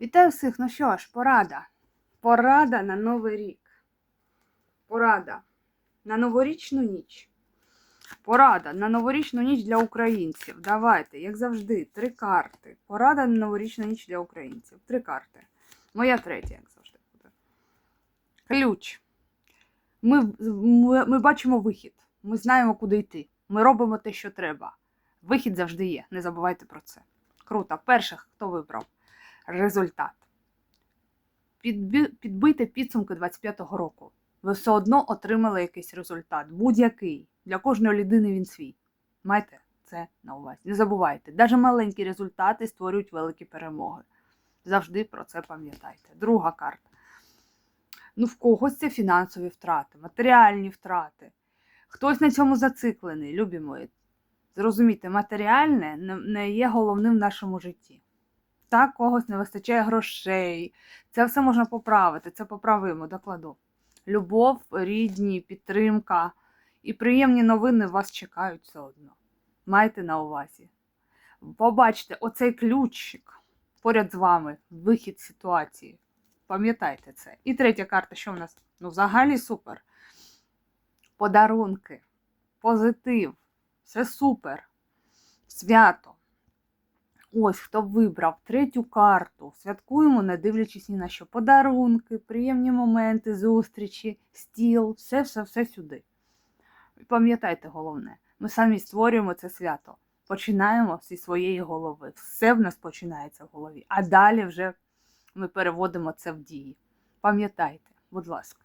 Вітаю всіх, ну що ж, порада. Порада на Новий рік. Порада на новорічну ніч. Порада на новорічну ніч для українців. Давайте, як завжди, три карти. Порада на новорічну ніч для українців. Три карти. Моя третя, як завжди, буде. Ключ. Ми, ми, ми бачимо вихід. Ми знаємо, куди йти. Ми робимо те, що треба. Вихід завжди є. Не забувайте про це. Круто. Перше, хто вибрав? Результат. Підбийте підсумки 25-го року. Ви все одно отримали якийсь результат. Будь-який. Для кожної людини він свій. Майте це на увазі. Не забувайте, навіть маленькі результати створюють великі перемоги. Завжди про це пам'ятайте. Друга карта. Ну, в когось це фінансові втрати, матеріальні втрати. Хтось на цьому зациклений, любі мої. Зрозумійте, матеріальне не- не є головним в нашому житті. Так, когось не вистачає грошей. Це все можна поправити, це поправимо, докладу. Любов, рідні, підтримка і приємні новини вас чекають все одно. Майте на увазі. Побачте, оцей ключик поряд з вами, вихід ситуації. Пам'ятайте це. І третя карта, що в нас? Ну, взагалі супер. Подарунки, позитив, все супер. Свято. Ось хто вибрав третю карту. Святкуємо, не дивлячись ні на що. Подарунки, приємні моменти, зустрічі, стіл, все, все, все сюди. Пам'ятайте головне, ми самі створюємо це свято. Починаємо зі своєї голови. Все в нас починається в голові. А далі вже ми переводимо це в дії. Пам'ятайте, будь ласка.